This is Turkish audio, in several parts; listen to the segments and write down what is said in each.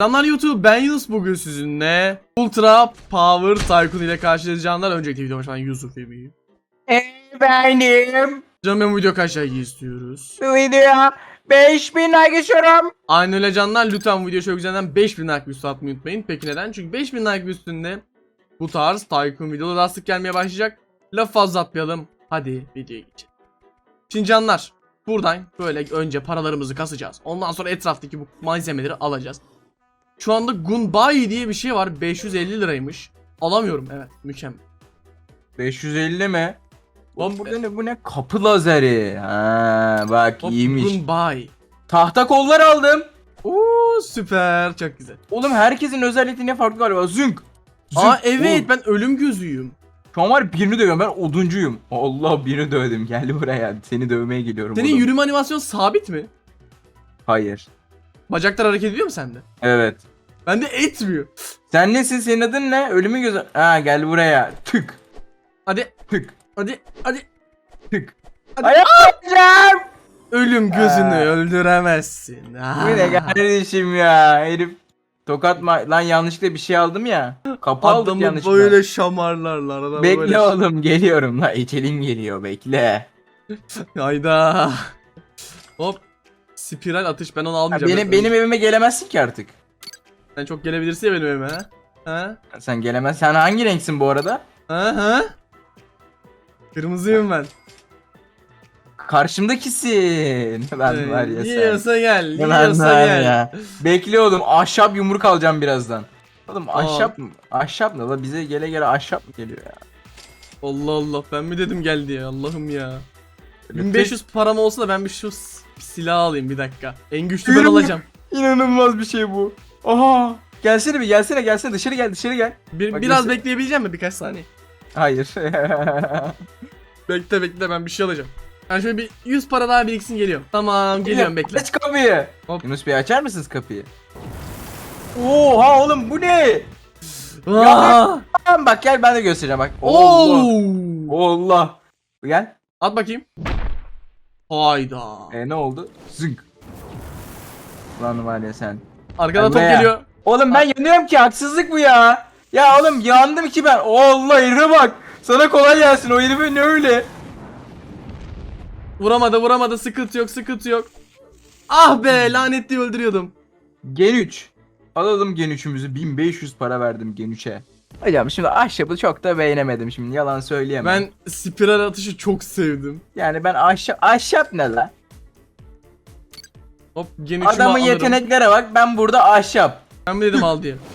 Selamlar YouTube ben Yunus bugün sizinle Ultra Power Tycoon ile karşılayacağımlar önceki videoma şu an Yusuf Ebi. Efendim Canım ben bu video kaç like istiyoruz? bu videoya 5000 like istiyorum. Aynı öyle canlar lütfen bu video çok güzelden 5000 like üstü atmayı unutmayın. Peki neden? Çünkü 5000 like üstünde bu tarz Tycoon videoları sık gelmeye başlayacak. Laf fazla atmayalım. Hadi videoya geçelim. Şimdi canlar buradan böyle önce paralarımızı kasacağız. Ondan sonra etraftaki bu malzemeleri alacağız. Şu anda Gunbai diye bir şey var. 550 liraymış. Alamıyorum evet mükemmel. 550 mi? Lan burada ne bu ne? Kapı lazeri. Ha bak Hop, iyiymiş. Gunbai. Tahta kollar aldım. Oo süper çok güzel. Oğlum herkesin özelliği ne farklı galiba. Zünk. Zünk. Aa evet Oğlum, ben ölüm gözüyüm. Şu an var birini dövüyorum ben oduncuyum. Allah birini dövdüm. Gel buraya. Seni dövmeye geliyorum. Senin oğlum. yürüme animasyonu sabit mi? Hayır. Bacaklar hareket ediyor mu sende? Evet. Bende etmiyor. Sen nesin? Senin adın ne? Ölümü gözü. Ha gel buraya. Tık. Hadi Tık. hadi hadi. Tık. Hadi. Yapacağım. Ölüm gözünü Aa. öldüremezsin. Bu ne kardeşim ya herif tokat ma lan yanlışlıkla bir şey aldım ya. Kapı aldım Adamı yanlışlıkla. böyle şamarlarlar. Adamı Bekle böyle... oğlum geliyorum la ecelin geliyor bekle. Hayda. Hop. Spiral atış ben onu Ha, almayacağım. benim Ben- benim evime gelemezsin ki artık. Sen çok gelebilirsin ya benim evime ha. Ha? Sen gelemez. Sen hangi renksin bu arada? Ha ha? Kırmızıyım ben. Karşımdakisin. Ben Ee, var ya sen. Yiyorsa gel. Ben Yiyorsa var gel. ya. Bekle oğlum ahşap yumruk alacağım birazdan. Oğlum ahşap mı? Ahşap ne la bize gele gele ahşap mı geliyor ya? Allah Allah ben mi dedim gel diye Allah'ım ya. Böyle 1500 param olsa da ben bir şu silah alayım bir dakika. En güçlü ben alacağım. İnanılmaz bir şey bu. Aha. Gelsene bir gelsene gelsene dışarı gel dışarı gel. Bir, Bak biraz mesela- bekleyebileceğim mi birkaç saniye? Hayır. Bekle bekle ben bir şey alacağım. Ben şöyle bir 100 para daha biriksin geliyor. Tamam geliyorum bekle. Aç kapıyı. Hop. Yunus Bey açar mısınız kapıyı? Oha oğlum bu ne? Aa! Tamam bak gel ben de göstereceğim bak. Oo! Allah. Allah. Gel. At bakayım. Hayda. E ne oldu? Zınk. Lan var ya sen. Arkada Gel top geliyor. Oğlum ben yanıyorum ki haksızlık bu ya. Ya oğlum yandım ki ben. Allah herife bak. Sana kolay gelsin o herife ne öyle? Vuramadı vuramadı sıkıntı yok sıkıntı yok. Ah be lanetli öldürüyordum. Gen 3. Alalım Gen 3'ümüzü. 1500 para verdim Gen 3'e. Hocam şimdi ahşabı çok da beğenemedim şimdi yalan söyleyemem. Ben spiral atışı çok sevdim. Yani ben ahşap, ahşap ne la? Hop gene Adamın yeteneklere bak ben burada ahşap. Ben mi dedim al diye.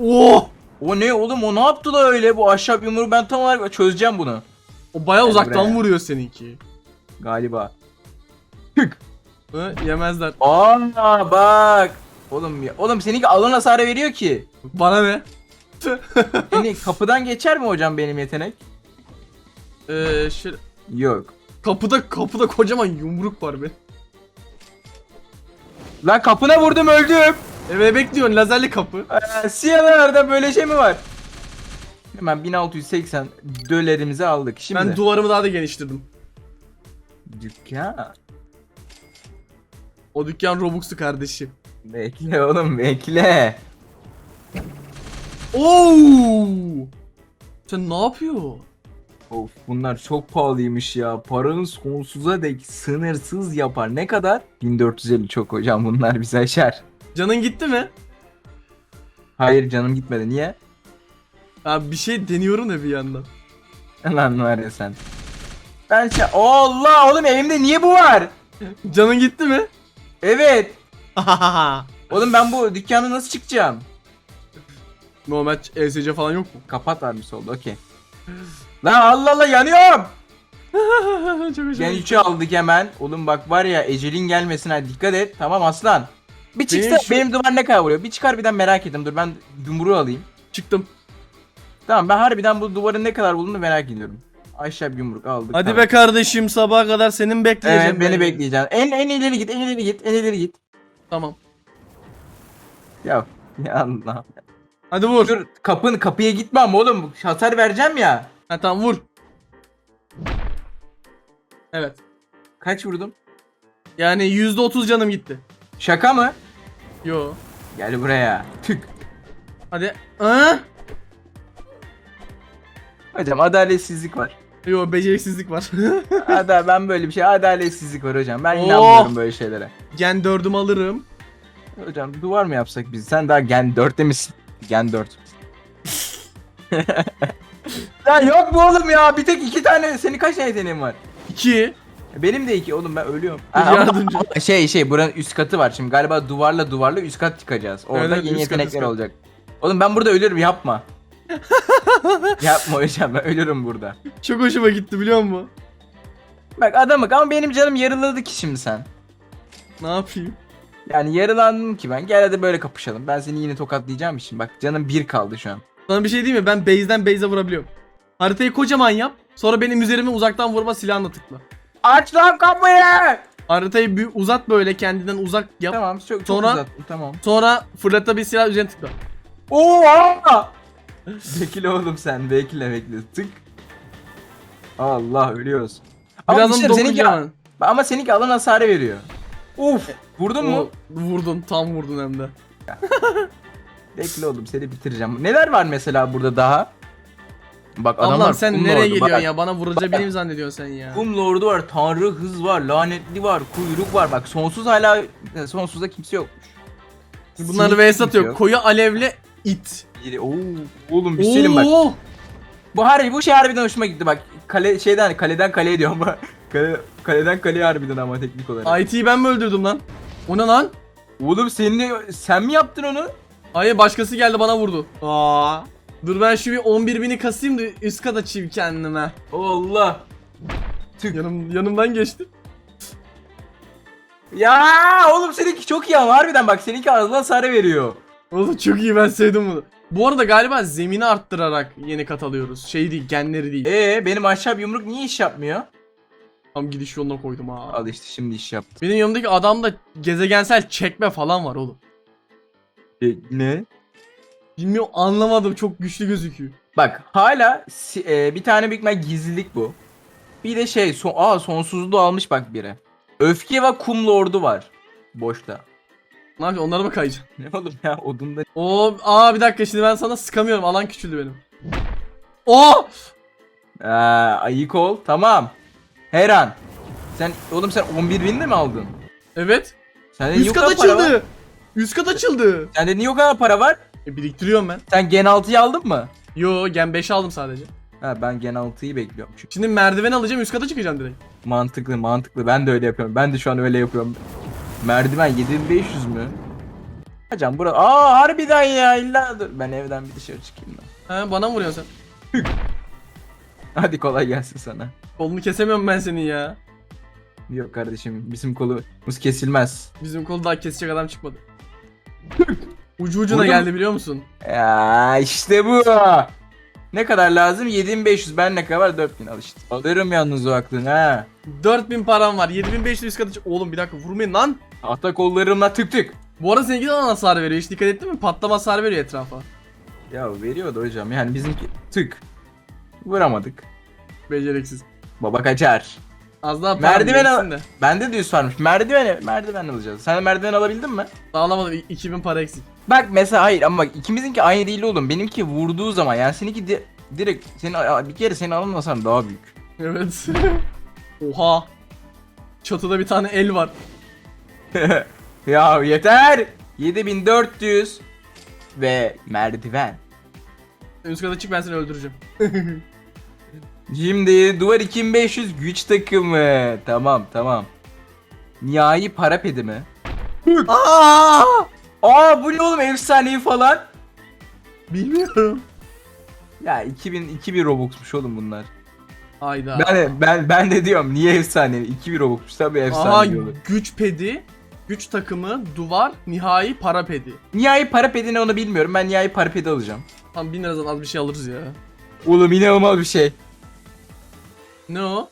Oh! O ne oğlum o ne yaptı da öyle bu ahşap yumruğu ben tam olarak çözeceğim bunu. O baya Gel uzaktan buraya. vuruyor seninki. Galiba. Tık. Yemezler. Aa bak. Oğlum ya. Oğlum seninki alan hasarı veriyor ki. Bana ne? Seni kapıdan geçer mi hocam benim yetenek? Ee, şöyle Yok. kapıda kapıda kocaman yumruk var be. Lan kapına vurdum öldüm. Eve bekliyorsun lazerli kapı. Ee, Siyahlarda böyle şey mi var? Hemen 1680 dolarımızı aldık. Şimdi Ben duvarımı daha da geniştirdim. dükkan. O dükkan Robux'u kardeşim. Bekle oğlum bekle. Oo! Sen ne yapıyor? Of bunlar çok pahalıymış ya. Paranın sonsuza dek sınırsız yapar. Ne kadar? 1450 çok hocam bunlar bize aşar. Canın gitti mi? Hayır canım gitmedi. Niye? Ya bir şey deniyorum da bir yandan. Lan var ya sen. Ben şey... Allah oğlum elimde niye bu var? Canın gitti mi? Evet. Oğlum ben bu dükkana nasıl çıkacağım? Normal ESC falan yok mu? Kapat var bir solda okey. Lan Allah Allah yanıyorum. Çok hoşuma Gen gitti. 3'ü aldık hemen. Oğlum bak var ya ecelin gelmesin ha dikkat et. Tamam aslan. Bir çıksa Benim benim, şu- duvar ne kadar vuruyor? Bir çıkar birden merak ettim. Dur ben yumruğu alayım. Çıktım. Tamam ben harbiden bu duvarın ne kadar bulduğunu merak ediyorum. Aşağı bir yumruk aldık. Hadi tamam. be kardeşim sabaha kadar senin bekleyeceğim. Evet beni ben. bekleyeceksin. En en ileri git, en ileri git, en ileri git. Tamam. Ya ya Allah. Hadi vur. Dur kapın kapıya gitme ama oğlum hasar vereceğim ya. Ha tamam vur. Evet. Kaç vurdum? Yani %30 canım gitti. Şaka mı? Yo. Gel buraya. Tük. Hadi. Aa! Hocam adaletsizlik var. Yo beceriksizlik var. Ada ben böyle bir şey adaletsizlik var hocam. Ben Oh. inanmıyorum böyle şeylere. Gen 4'ümü alırım. Hocam duvar mı yapsak biz? Sen daha gen 4'te misin? Gen 4. ya yok mu oğlum ya? Bir tek iki tane. Senin kaç tane yeteneğin var? 2. Benim de iki oğlum ben ölüyorum. Dur, Ha, ama- yardımcı. ama şey şey buranın üst katı var. Şimdi galiba duvarla duvarla üst kat çıkacağız. Orada yeni üst kat, yetenekler kat. olacak. Oğlum ben burada ölürüm yapma. yapma hocam ben ölürüm burada. Çok hoşuma gitti biliyor musun? Bak adamık ama benim canım yarıladı ki şimdi sen. Ne yapayım? Yani yarılandım ki ben. Gel hadi böyle kapışalım. Ben seni yine tokatlayacağım için. Bak canım bir kaldı şu an. Sana bir şey diyeyim mi? Ben base'den base'e vurabiliyorum. Haritayı kocaman yap. Sonra benim üzerime uzaktan vurma silahını tıkla. Aç lan kapıyı! Haritayı bir uzat böyle kendinden uzak yap. Tamam çok, çok Sonra- uzattım tamam. Sonra fırlatta bir silah üzerine tıkla. Oha! bekle oğlum sen bekle bekle tık. Allah ölüyoruz. Ama, Birazdan düşünsene, seninki, ama seninki alan hasarı veriyor. Uf! Vurdun mu? Vurdun tam vurdun hem de. Bekle oğlum seni bitireceğim. Neler var mesela burada daha? Bak adamlar Allah'ım sen kum nereye geliyorsun bak. ya? Bana vurabileceğini mi zannediyorsun sen ya? Kum lordu var, tanrı hız var, lanetli var, kuyruk var. Bak sonsuz hala sonsuzda kimse yokmuş. Bunları Sinik vs atıyor. yok. Koyu alevle it. Biri, oo, oğlum bir söyleyeyim bak. Oo! Bu harbi bu şey harbiden hoşuma gitti bak. Kale şeyden kaleden kaleye diyorum ama kale, kaleden kaleye harbiden ama teknik olarak. IT'yi ben mi öldürdüm lan? O ne lan? Oğlum senin sen mi yaptın onu? Hayır başkası geldi bana vurdu. Aa. Dur ben şu bir 11 bini kasayım da üst kat açayım kendime. Allah. Tüh. Yanım, yanımdan geçti. Ya oğlum seninki çok iyi ama harbiden bak seninki ağzına sarı veriyor. Oğlum çok iyi ben sevdim bunu. Bu arada galiba zemini arttırarak yeni kat alıyoruz. Şey değil genleri değil. Ee benim aşağı bir yumruk niye iş yapmıyor? Tam gidiş yoluna koydum ha. Al işte şimdi iş yaptı. Benim yanımdaki adamda gezegensel çekme falan var oğlum. E, ne? Bilmiyorum anlamadım çok güçlü gözüküyor. Bak hala e, bir tane büyük ihtimal gizlilik bu. Bir de şey son aa sonsuzluğu almış bak biri. Öfke ve kum lordu var. Boşta. Ne yapayım onlara mı kayacağım? Ne oğlum ya odunda. Oo, aa bir dakika şimdi ben sana sıkamıyorum alan küçüldü benim. Oo! Aa, ayık ol. Tamam. Her an. Sen oğlum sen 11 bin de mi aldın? Evet. Sende Üst niye o kat kadar para var? açıldı. Üst kat açıldı. Sende niye o kadar para var? E, biriktiriyorum ben. Sen Gen 6'yı aldın mı? Yo gen 5 aldım sadece. Ha ben Gen 6'yı bekliyorum çünkü. Şimdi merdiven alacağım üst kata çıkacağım direkt. Mantıklı mantıklı. Ben de öyle yapıyorum. Ben de şu an öyle yapıyorum. Merdiven 7500 mü? Hocam bura Aa harbiden ya illa dur. Ben evden bir dışarı çıkayım da. He bana mı vuruyorsun sen? Hadi kolay gelsin sana. Kolunu kesemiyorum ben senin ya. Yok kardeşim bizim kolumuz kesilmez. Bizim kolu daha kesecek adam çıkmadı. Ucu ucuna Vurdum. geldi biliyor musun? Ya işte bu. Ne kadar lazım? 7500. Ben ne kadar var? 4000 al işte. Alırım yalnız o aklını ha. 4000 param var. 7500 üst kata çık. Oğlum bir dakika vurmayın lan. Ata kollarımla tık tık. Bu arada seninki de lan hasar veriyor. Hiç dikkat ettin mi? Patlama hasar veriyor etrafa. Ya veriyordu hocam. Yani bizimki tık. Vuramadık. Beceriksiz. Baba kaçar. Az daha Merdiven al- biriksin de. Bende de üst varmış. Merdiven, merdiven alacağız. Sen merdiven alabildin mi? Sağlamadım. İ- 2000 para eksik. Bak mesela hayır ama bak ikimizinki aynı değil oğlum. Benimki vurduğu zaman yani seninki di- direkt senin bir kere senin alınmasan daha büyük. Evet. Oha. Çatıda bir tane el var. ya yeter. 7400 ve merdiven. Üst kata çık ben seni öldüreceğim. Şimdi duvar 2500 güç takımı. Tamam tamam. Nihai para pedi mi? Aa! Aa bu ne oğlum efsanevi falan. Bilmiyorum. Ya 2000 2000 Robux'muş oğlum bunlar. Hayda. Ben de, ben ben de diyorum niye efsanevi? 2000 Robux'muş tabii Aha efsanevi olur. güç pedi, güç takımı, duvar, nihai para pedi. Nihai para pedi ne onu bilmiyorum. Ben nihai para pedi alacağım. Tam 1000 liradan az bir şey alırız ya. Oğlum inanılmaz bir şey. Ne o?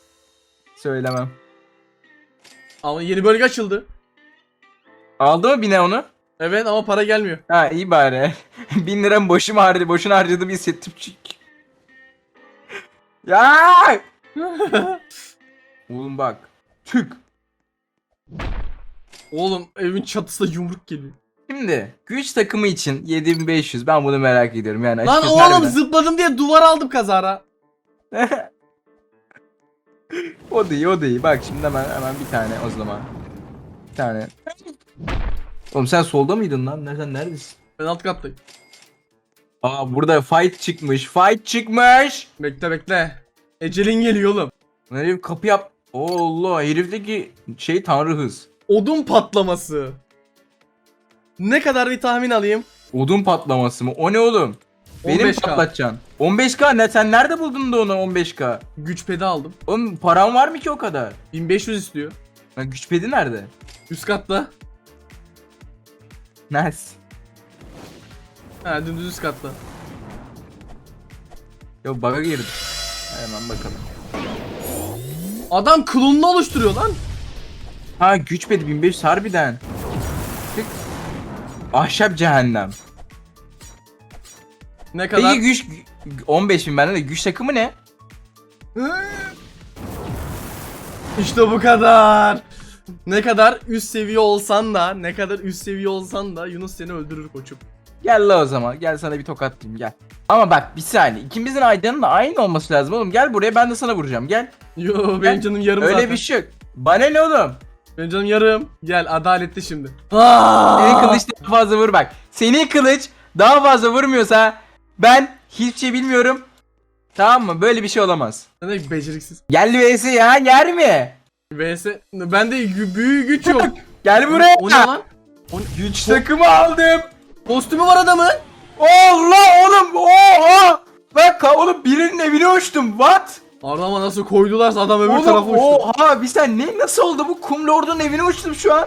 Söylemem. Ama yeni bölge açıldı. Aldı mı bine onu? Evet ama para gelmiyor. Ha iyi bari. 1000 liram boşuma harcadı, boşuna harcadığımı hissettim çünkü. ya! Oğlum bak. Tük. Oğlum evin çatısına yumruk geliyor. Şimdi güç takımı için 7500 ben bunu merak ediyorum yani. Lan oğlum harbiden. zıpladım diye duvar aldım kazara. o da iyi o da iyi. Bak şimdi hemen hemen bir tane o zaman. Bir tane. Oğlum sen solda mıydın lan? Nereden neredesin? Ben alt kattayım. Aa burada fight çıkmış. Fight çıkmış. Bekle bekle. Ecelin geliyor oğlum. Bir kapı yap. Allah herifteki şey tanrı hız. Odun patlaması. Ne kadar bir tahmin alayım? Odun patlaması mı? O ne oğlum? Benim 15K. patlatacaksın. 15k ne? Sen nerede buldun da onu 15k? Güç pedi aldım. Oğlum param var mı ki o kadar? 1500 istiyor. Lan güç pedi nerede? Üst katta. Nice. Ha dümdüz üst katta. Yo bug'a girdim. Hemen bakalım. Adam klonunu oluşturuyor lan. Ha güç pedi 1500 harbiden. Tık. Ahşap cehennem. Ne kadar? Peki güç 15 bin bende de güç takımı ne? İşte bu kadar. Ne kadar üst seviye olsan da, ne kadar üst seviye olsan da Yunus seni öldürür koçum. Gel la o zaman. Gel sana bir tokat diyeyim gel. Ama bak bir saniye. İkimizin aydanın da aynı olması lazım oğlum. Gel buraya ben de sana vuracağım. Gel. Yo benim Gel. canım yarım Öyle zaten. bir şey yok. Bana ne oğlum? Benim canım yarım. Gel adaletli şimdi. Aa! Senin kılıç daha fazla vur bak. Senin kılıç daha fazla vurmuyorsa ben hiçbir şey bilmiyorum. Tamam mı? Böyle bir şey olamaz. Sen de beceriksiz. Gel vs ya yer mi? VS bende büyü güç yok. Gel buraya. O ne lan? O ne? Güç takımı aldım. Kostümü var adamın. Allah oğlum. Oha. Bak oğlum birinin evine uçtum. What? Adama nasıl koydularsa adam öbür Oğlum tarafa uçtu. oha bir sen ne nasıl oldu bu kum lordun evine uçtum şu an.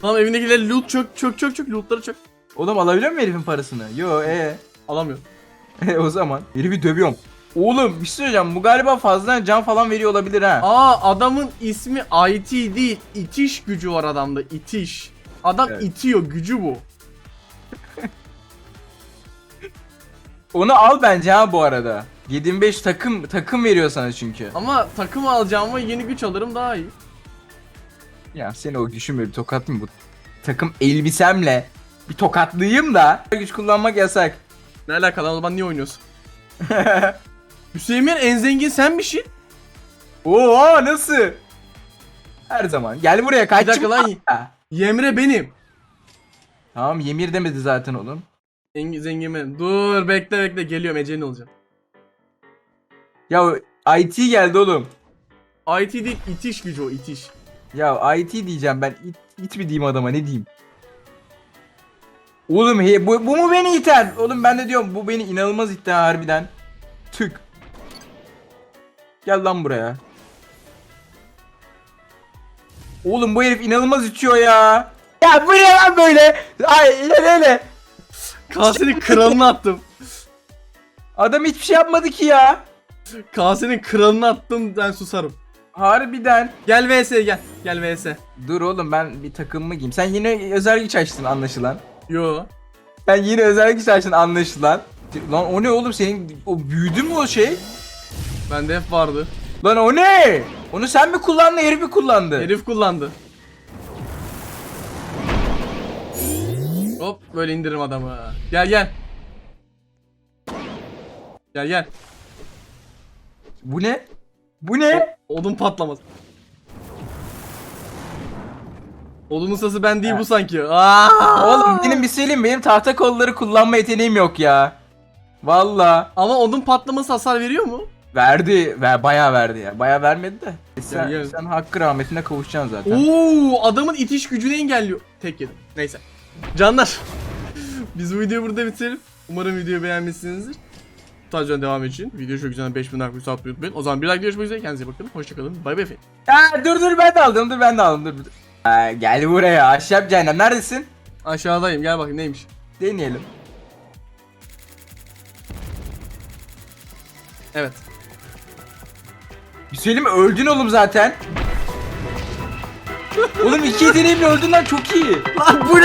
Tamam evindekiler loot çök çök çök çök lootları çök. Oğlum alabiliyor mu herifin parasını? Yo ee. Alamıyorum. O zaman herifi dövüyorum. Oğlum bir şey söyleyeceğim bu galiba fazla can falan veriyor olabilir ha. Aa adamın ismi IT değil. itiş gücü var adamda. itiş. Adam Evet. itiyor gücü bu. Onu al bence ha bu arada. 75 takım takım veriyor sana çünkü. Ama takım alacağıma yeni güç alırım daha iyi. Ya seni o güçümle bir tokatlayayım bu takım elbisemle bir tokatlayayım da güç kullanmak yasak. Ne alakalı lan o zaman niye oynuyorsun? Hüseyin en zengin senmişsin. Oha nasıl? Her zaman. Gel buraya Bir kaç. dakika lan. Yemre benim. Tamam Yemir demedi zaten oğlum. En zengin benim. Dur bekle bekle geliyorum Ece'nin olacağım. Ya IT geldi oğlum. IT değil itiş gücü o itiş. Ya IT diyeceğim ben. It, it mi diyeyim adama ne diyeyim? Oğlum he, bu, bu mu beni iter? Oğlum ben de diyorum bu beni inanılmaz ha, harbiden. Tük. Gel lan buraya. Oğlum bu herif inanılmaz itiyor ya. Ya bu ne lan böyle? Ay öyle öyle. Kasenin kralını attım. Adam hiçbir şey yapmadı ki ya. Kasenin kralını attım ben susarım. Harbiden. Gel vs gel. Gel vs. Dur oğlum ben bir takımımı giyeyim. Sen yine özel güç açtın anlaşılan. Yo. Sen yine özel güç açtın anlaşılan. Lan o ne oğlum senin o büyüdü mü o şey? Bende hep vardı. Lan o ne? Onu sen mi kullandın herif mi kullandı? Herif kullandı. Hop böyle indiririm adamı. Gel gel. Gel gel. Bu ne? Bu ne? Odun patlamaz. Odunun sası ben değil bu sanki. Aa! Oğlum benim bir söyleyeyim benim tahta kolları kullanma yeteneğim yok ya. Valla. Ama odun patlaması hasar veriyor mu? Verdi. Ver, bayağı verdi ya. Bayağı vermedi de. E Sen, gel. sen hakkı rahmetine kavuşacaksın zaten. Oo, adamın itiş gücünü engelliyor. Tek yedim. Neyse. Canlar. Biz bu videoyu burada bitirelim. Umarım videoyu beğenmişsinizdir. Taccan devam için. Video çok güzel 5000 like atmayı unutmayın. O zaman bir like görüşmek üzere. Kendinize iyi bakın. Hoşçakalın. Bay bay efendim. Ya dur dur ben de aldım dur ben de aldım dur. dur. Ha, gel buraya ahşap cehennem neredesin? Aşağıdayım. Gel bakayım neymiş. Deneyelim. Evet. Bir söyleyeyim mi? Öldün oğlum zaten. oğlum iki yeteneğimle öldün lan çok iyi. Lan bu ne?